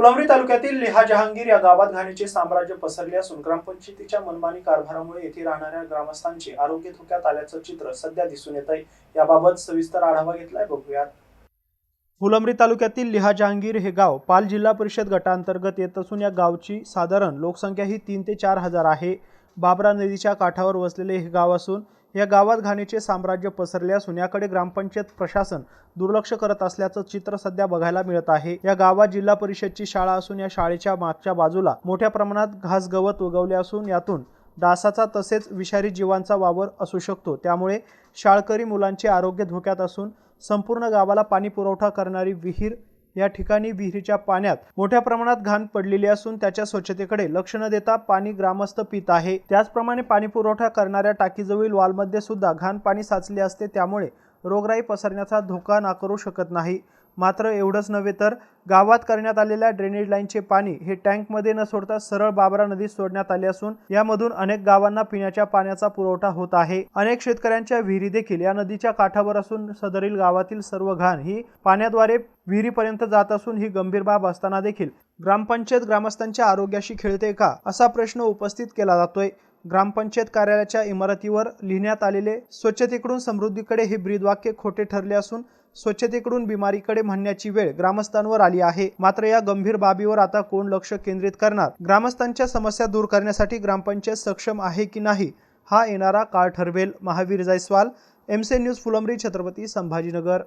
फुलंब्री तालुक्यातील लिहा जहांगीर या गावात घाणीचे साम्राज्य पसरले असून ग्रामपंचायतीच्या मनमानी कारभारामुळे येथे राहणाऱ्या ग्रामस्थांचे आरोग्य धोक्यात आल्याचं चित्र सध्या दिसून येत आहे याबाबत सविस्तर आढावा घेतलाय बघूयात. फुलंब्री तालुक्यातील लिहा जहांगीर हे गाव पाल जिल्हा परिषद गटांतर्गत येत असून या गावची साधारण लोकसंख्या ही तीन ते चार हजार आहे. बाबरा नदीच्या काठावर वसलेले हे गाव असून या गावात घाणीचे साम्राज्य पसरले असून याकडे ग्रामपंचायत प्रशासन दुर्लक्ष करत असल्याचं चित्र सध्या बघायला मिळत आहे. या गावात जिल्हा परिषदची शाळा असून या शाळेच्या मागच्या बाजूला मोठ्या प्रमाणात घास गवत उगवले असून यातून डासाचा तसेच विषारी जीवांचा वावर असू शकतो. त्यामुळे शाळकरी मुलांचे आरोग्य धोक्यात असून संपूर्ण गावाला पाणी पुरवठा करणारी विहीर या ठिकाणी विहिरीच्या पाण्यात मोठ्या प्रमाणात घाण पडलेली असून त्याच्या स्वच्छतेकडे लक्ष न देता पाणी ग्रामस्थ पित आहे. त्याचप्रमाणे पाणी पुरवठा करणाऱ्या टाकीजवळील वालमध्ये सुद्धा घाण पाणी साचले असते त्यामुळे रोगराई पसरण्याचा धोका नाकारू शकत नाही. मात्र एवढंच नव्हे तर गावात करण्यात आलेल्या ड्रेनेज लाईनचे पाणी हे टँकमध्ये न सोडता सरळ बाबरा नदीत सोडण्यात आले असून यामधून अनेक गावांना पिण्याच्या पाण्याचा पुरवठा होत आहे. अनेक शेतकऱ्यांच्या विहिरी देखील या नदीच्या काठावर असून सदरील गावातील सर्व घाण ही पाण्याद्वारे विहिरीपर्यंत जात असून ही गंभीर बाब असताना देखील ग्रामपंचायत ग्रामस्थांच्या आरोग्याशी खेळते का असा प्रश्न उपस्थित केला जातोय. ग्रामपंचायत कार्यालयाच्या इमारतीवर लिहिण्यात आलेले स्वच्छतेकडून समृद्धीकडे हे ब्रीदवाक्य खोटे ठरले असून स्वच्छतेकडून बिमारीकडे म्हणण्याची वेळ ग्रामस्थांवर आली आहे. मात्र या गंभीर बाबीवर आता कोण लक्ष केंद्रित करणार? ग्रामस्थांच्या समस्या दूर करण्यासाठी ग्रामपंचायत सक्षम आहे की नाही? हा येणारा काळ ठरवेल. महावीर जायस्वाल एमसे न्यूज फुलंब्री छत्रपती संभाजीनगर.